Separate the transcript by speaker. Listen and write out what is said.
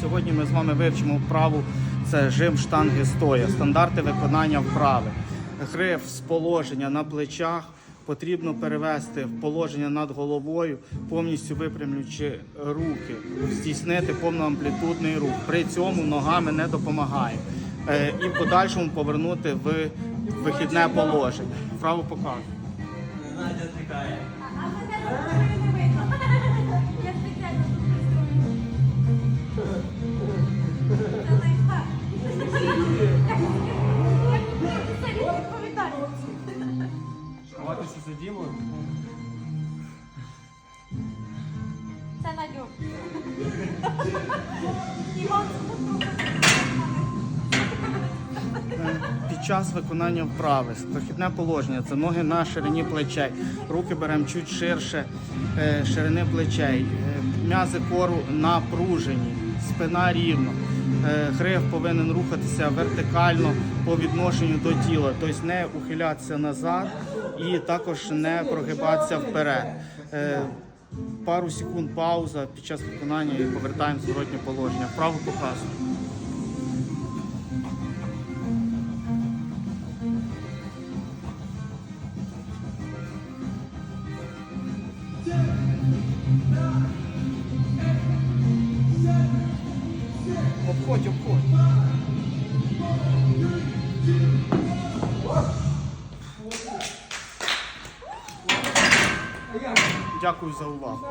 Speaker 1: Сьогодні ми з вами вивчимо вправу це жим штанги стоя, стандарти виконання вправи. Гриф з положення на плечах потрібно перевести в положення над головою, повністю випрямлюючи руки, здійснити повноамплітудний рух. При цьому ногами не допомагає. Е, І в подальшому повернути в вихідне положення. Вправу показую.
Speaker 2: Ховатися за Дімою.
Speaker 3: Це надіжно.
Speaker 1: Під час виконання вправи прохідне положення це ноги на ширині плечей, руки беремо чуть ширше е, ширини плечей, е, м'язи кору напружені, спина рівно. Е, Гриф повинен рухатися вертикально по відношенню до тіла, тобто не ухилятися назад і також не прогибатися вперед. Е, Пару секунд пауза під час виконання і повертаємо зворотнє положення. Вправо показую. Обходь, обходь. Дякую за увагу.